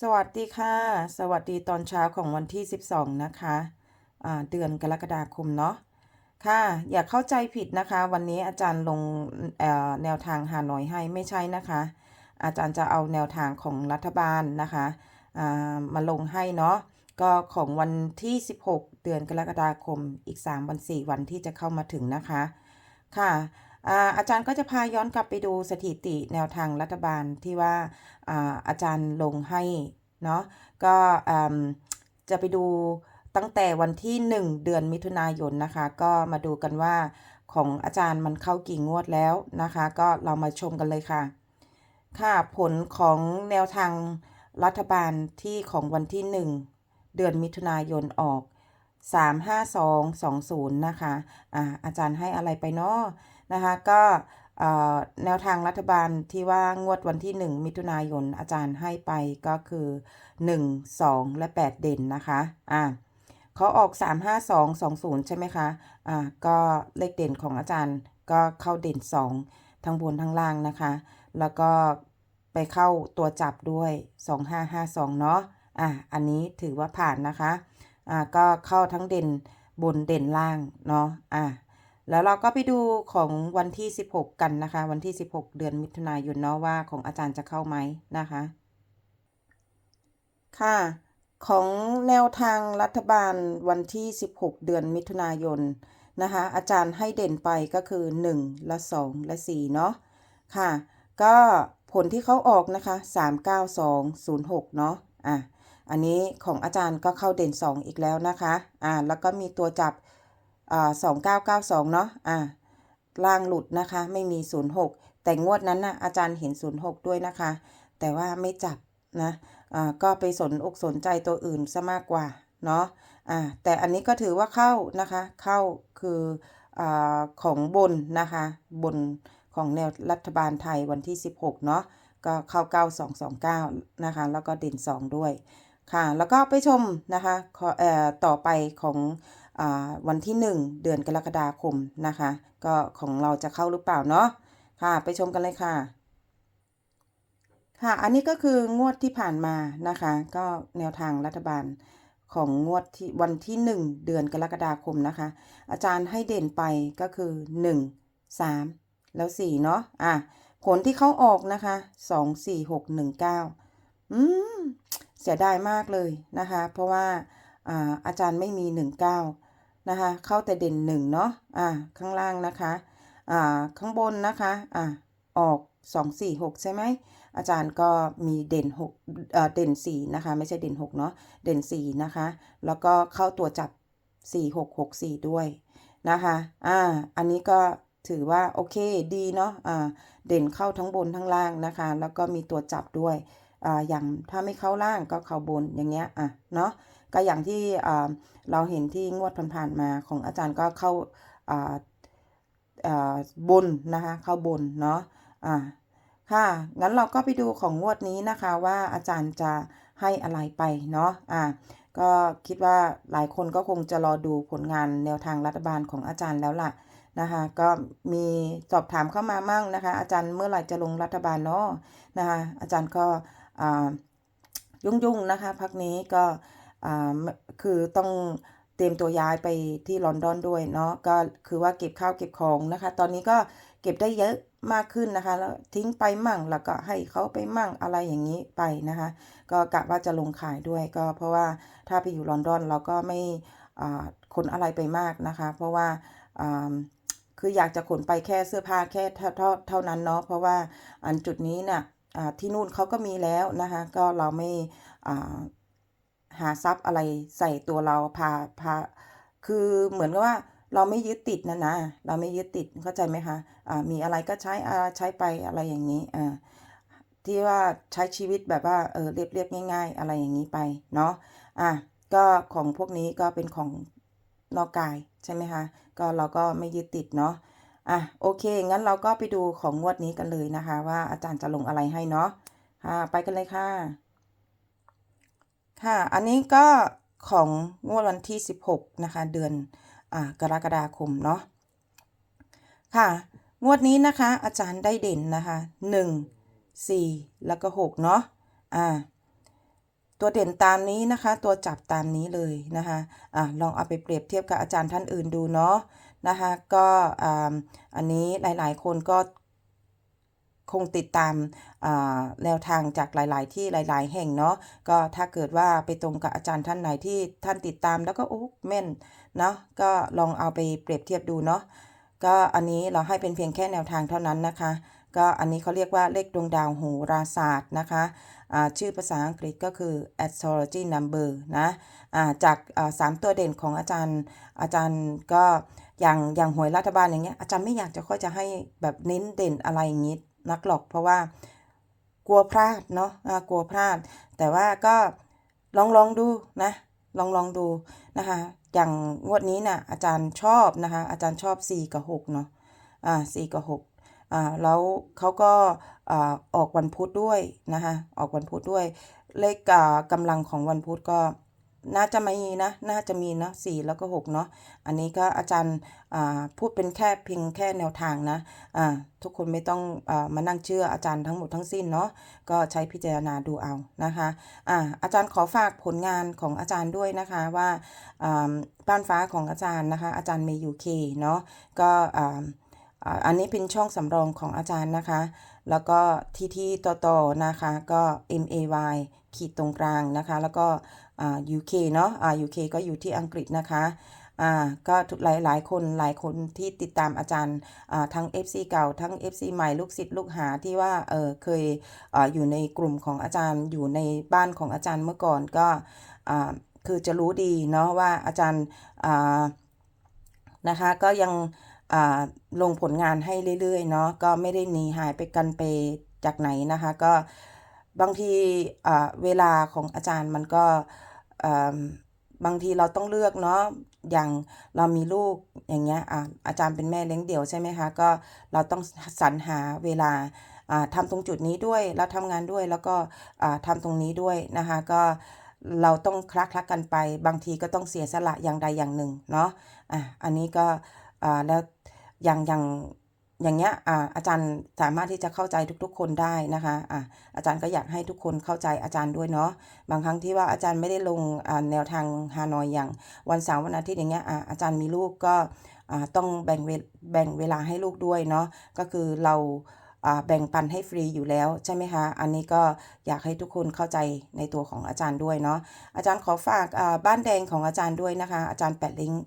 สวัสดีค่ะ สวัสดีตอนเช้าของวันที่ 12 นะคะอ่าเดือนกรกฎาคมเนาะค่ะ อย่าเข้าใจผิดนะคะ วันนี้อาจารย์ลงแนวทางหาหน่อยให้ไม่ใช่นะคะ อาจารย์จะเอาแนวทางของรัฐบาลนะคะามาลงให้เนาะก็ของวันที่ 16 เดือนกรกฎาคมอีก 3 วัน 4 วันที่จะเข้ามาถึงนะคะ ค่ะ อาจารย์ก็จะพาย้อนกลับไปดูสถิติแนวทางรัฐบาลที่ว่าอาอาจารย์ลงให้เนาะก็จะไปดูตั้งแต่วันที่ 1 เดือนมิถุนายนนะคะ ก็มาดูกันว่าของอาจารย์มันเข้ากี่งวดแล้วนะคะ ก็เรามาชมกันเลยค่ะ ค่ะผลของแนวทางรัฐบาลที่ของวันที่ 1 เดือนมิถุนายนออก 35220 นะคะอ่าอาจารย์ให้อะไรไปเนาะ นะคะก็แนวทางรัฐบาลที่ว่างวดวันที่ 1 มิถุนายนอาจารย์ให้ไปก็คือ 1 2 และ 8 เด่นนะคะอ่าเขาออก 3 5 2 2 0 ใช่ไหมคะอ่าก็เลขเด่นของอาจารย์ก็เข้าเด่น 2 ทั้งบนทั้งล่างนะคะ แล้วก็ไปเข้าตัวจับด้วย 2552 เนาะอะอันนี้ถือว่าผ่านนะคะอ่าก็เข้าทั้งเด่นบนเด่นล่างเนาะอะ แล้วเราก็ไปดูของวันที่ 16 กันนะคะ วันที่ 16 เดือนมิถุนายนเนาะว่าของอาจารย์จะเข้าไหมนะคะ ค่ะ ของแนวทางรัฐบาลวันที่ 16 เดือนมิถุนายนนะคะ อาจารย์ให้เด่นไปก็คือ 1 และ 2 และ 4 เนาะค่ะ ก็ผลที่เขาออกนะคะ 39206 เนาะอะอันนี้ของอาจารย์ก็เข้าเด่น 2 อีกแล้วนะคะอ่าแล้วก็มีตัวจับ สองเก้าเก้าสองเนาะอ่าล่างหลุดนะคะ ไม่มีศูนย์หกแต่งวดนั้นนะอาจารย์เห็นศูนย์หกด้วยนะคะ แต่ว่าไม่จับนะอ่าก็ไปสนอกสนใจตัวอื่นซะมากกว่าเนาะอ่าแต่อันนี้ก็ถือว่าเข้านะคะ เข้าคืออ่าของบนนะคะ บนของแนวรัฐบาลไทยวันที่ 16 เนาะก็เข้า 9229 นะคะ แล้วก็เด่น 2 ด้วยค่ะ แล้วก็ไปชมนะคะขอเอ่อต่อไปของ วันที่ 1 เดือนกรกฎาคมนะคะ ก็ของเราจะเข้าหรือเปล่าเนาะค่ะไปชมกันเลยค่ะ ค่ะ อันนี้ก็คืองวดที่ผ่านมานะคะ ก็แนวทางรัฐบาลของงวดที่วันที่ 1 เดือนกรกฎาคมนะคะ อาจารย์ให้เด่นไปก็คือ 1 3 แล้ว 4 เนาะอะผลที่เขาออกนะคะ 2 4 6 1 9 อืม เสียดายมากเลยนะคะ เพราะว่า อาอาจารย์ไม่มี 19 นะคะ เข้าแต่เด่น1เนาะอ่าข้างล่างนะคะอ่าข้างบนนะคะอ่าออก 2 4 6 ใช่ไหม อาจารย์ก็มีเด่น6เอ่อเด่น 4 นะคะ ไม่ใช่เด่น 6 เนาะเด่น 4 นะคะ แล้วก็เข้าตัวจับ 4 6 6 4 ด้วยนะคะอ่าอันนี้ก็ถือว่าโอเคดีเนาะอ่าเด่นเข้าทั้งบนทั้งล่างนะคะ แล้วก็มีตัวจับด้วยอ่าอย่างถ้าไม่เข้าล่างก็เข้าบนอย่างเงี้ยอะเนาะ ก็อย่างที่เราเห็นที่งวดผ่านๆมาของอาจารย์ก็เข้าบนนะคะ เข้าบนเนาะอ่าค่ะ งั้นเราก็ไปดูของงวดนี้นะคะว่าอาจารย์จะให้อะไรไปเนาะ อ่า ก็คิดว่าหลายคนก็คงจะรอดูผลงานแนวทางรัฐบาลของอาจารย์แล้วล่ะนะคะ ก็มีสอบถามเข้ามามั่งนะคะ อาจารย์เมื่อไหร่จะลงรัฐบาลเนาะนะคะ อาจารย์ก็ยุ่งๆนะคะพักนี้ก็ คือต้องเตรียมตัวย้ายไปที่ลอนดอนด้วยเนาะก็คือว่าเก็บข้าวเก็บของนะคะ ตอนนี้ก็เก็บได้เยอะมากขึ้นนะคะ แล้วทิ้งไปมั่งแล้วก็ให้เขาไปมั่งอะไรอย่างนี้ไปนะคะ ก็กะว่าจะลงขายด้วยก็เพราะว่าถ้าไปอยู่ลอนดอนเราก็ไม่ขนอะไรไปมากนะคะ เพราะว่าคืออยากจะขนไปแค่เสื้อผ้าแค่เท่าเท่านั้นเนาะเพราะว่าอันจุดนี้เนี่ยที่นู่นเขาก็มีแล้วนะคะ ก็เราไม่ หาทรัพย์อะไรใส่ตัวเราพาพาคือเหมือนกับว่าเราไม่ยึดติดนะนะเราไม่ยึดติดเข้าใจไหมคะอ่ามีอะไรก็ใช้อาใช้ไปอะไรอย่างนี้อ่าที่ว่าใช้ชีวิตแบบว่าเออเรียบเรียบง่าย ๆ อะไรอย่างนี้ไปเนาะอะก็ของพวกนี้ก็เป็นของนอกกายใช่ไหมคะก็เราก็ไม่ยึดติดเนาะอะโอเค งั้นเราก็ไปดูของงวดนี้กันเลยนะคะ ว่าอาจารย์จะลงอะไรให้เนาะค่ะไปกันเลยค่ะ ค่ะ อันนี้ก็ของงวดวันที่ 16 นะคะ เดือนกรกฎาคมเนาะค่ะ งวดนี้นะคะ อาจารย์ได้เด่นนะคะ 1 4 แล้วก็ 6 เนาะอ่าตัวเด่นตามนี้นะคะ ตัวจับตามนี้เลยนะคะอะลองเอาไปเปรียบเทียบกับอาจารย์ท่านอื่นดูเนาะนะคะ ก็อ่าอันนี้หลายๆ คนก็ คงติดตามแนวทางจากหลาย ๆ ที่หลาย ๆ แห่งเนาะก็ถ้าเกิดว่าไปตรงกับอาจารย์ท่านไหนที่ท่านติดตามแล้วก็โอ้แม่นเนาะก็ลองเอาไปเปรียบเทียบดูเนาะก็อันนี้เราให้เป็นเพียงแค่แนวทางเท่านั้นนะคะ ก็อันนี้เขาเรียกว่าเลขดวงดาวโหราศาสตร์นะคะชื่อภาษาอังกฤษก็คือ astrology number นะจากสามตัวเด่นของอาจารย์อาจารย์ก็อย่างอย่างหวยรัฐบาลอย่างเงี้ยอาจารย์ไม่อยากจะค่อยจะให้แบบเน้นเด่นอะไรอย่างงี้ นักหรอกเพราะว่ากลัวพลาดเนาะกลัวพลาด แต่ว่าก็ลองลองดูนะ ลองลองดูนะคะ อย่างงวดนี้น่ะอาจารย์ชอบนะคะ อาจารย์ชอบ 4 กับ6เนาะอ่า4กับ6อ่าแล้วเขาก็อ่าออกวันพุธด้วยนะคะ ออกวันพุธด้วยเลขกำลังของวันพุธก็ น่าจะมีนะ น่าจะมีเนาะสี่แล้วก็หกเนาะ อันนี้ก็อาจารย์อ่าพูดเป็นแค่เพียงแค่แนวทางนะอ่าทุกคนไม่ต้องอามานั่งเชื่ออาจารย์ทั้งหมดทั้งสิ้นเนาะ ก็ใช้พิจารณาดูเอานะคะอ่าอาจารย์ขอฝากผลงานของอาจารย์ด้วยนะคะว่าอ่าบ้านฟ้าของอาจารย์นะคะ อาจารย์เมยูเคเนาะ ก็ อันนี้เป็นช่องสำรองของอาจารย์นะคะ แล้วก็ที่ที่ต่อต่อนะคะ ก็ M A Y ขีดตรงกลางนะคะ แล้วก็อ่า UK เนาะอ่า UK ก็อยู่ที่อังกฤษนะคะอ่าก็หลายหลายคนหลายคนที่ติดตามอาจารย์อ่าทั้ง FC เก่าทั้ง FC ใหม่ลูกศิษย์ลูกหาที่ว่าเออเคยอ่าอยู่ในกลุ่มของอาจารย์อยู่ในบ้านของอาจารย์เมื่อก่อนก็อ่าคือจะรู้ดีเนาะว่าอาจารย์อ่านะคะก็ยัง ลงผลงานให้เรื่อยๆเนาะก็ไม่ได้หนีหายไปกันไปจากไหนนะคะ ก็บางทีเวลาของอาจารย์มันก็บางทีเราต้องเลือกเนาะอย่างเรามีลูกอย่างเงี้ยอ่าอาจารย์เป็นแม่เลี้ยงเดี่ยวใช่ไหมคะก็เราต้องสรรหาเวลาอ่าทำตรงจุดนี้ด้วยแล้วทำงานด้วยแล้วก็อ่าทำตรงนี้ด้วยนะคะก็เราต้องคลักคลักกันไป บางทีก็ต้องเสียสละอย่างใดอย่างหนึ่งเนาะอะอันนี้ก็อ่าแล้ว อย่างอย่างอย่างเงี้ยอ่าอาจารย์สามารถที่จะเข้าใจทุก ๆ คนได้นะคะอ่าอาจารย์ก็อยากให้ทุกคนเข้าใจอาจารย์ด้วยเนาะบางครั้งที่ว่าอาจารย์ไม่ได้ลงอ่าแนวทางฮานอยอย่างวันเสาร์วันอาทิตย์อย่างเงี้ยอ่าอาจารย์มีลูกก็อ่าต้องแบ่งเวแบ่งเวลาให้ลูกด้วยเนาะก็คือเรา แบ่งปันให้ฟรีอยู่แล้วใช่ไหมคะ อันนี้ก็อยากให้ทุกคนเข้าใจในตัวของอาจารย์ด้วยเนาะ อาจารย์ขอฝากบ้านแดงของอาจารย์ด้วยนะคะ อาจารย์แปะลิงก์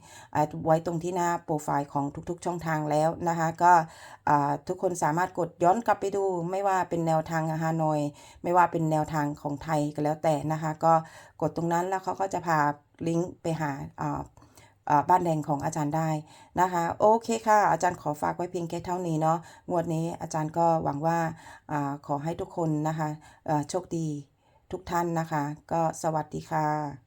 ไว้ตรงที่หน้าโปรไฟล์ของทุกๆ ช่องทางแล้วนะคะ ก็ทุกคนสามารถกดย้อนกลับไปดู ไม่ว่าเป็นแนวทางฮานอย ไม่ว่าเป็นแนวทางของไทยก็แล้วแต่นะคะ ก็กดตรงนั้นแล้วเขาก็จะพาลิงก์ไปหาา บ้านแดงของอาจารย์ได้นะคะ โอเคค่ะ อาจารย์ขอฝากไว้เพียงแค่เท่านี้เนาะงวดนี้อาจารย์ก็หวังว่าอขอให้ทุกคนนะคะโชคดีทุกท่านนะคะ ก็สวัสดีค่ะ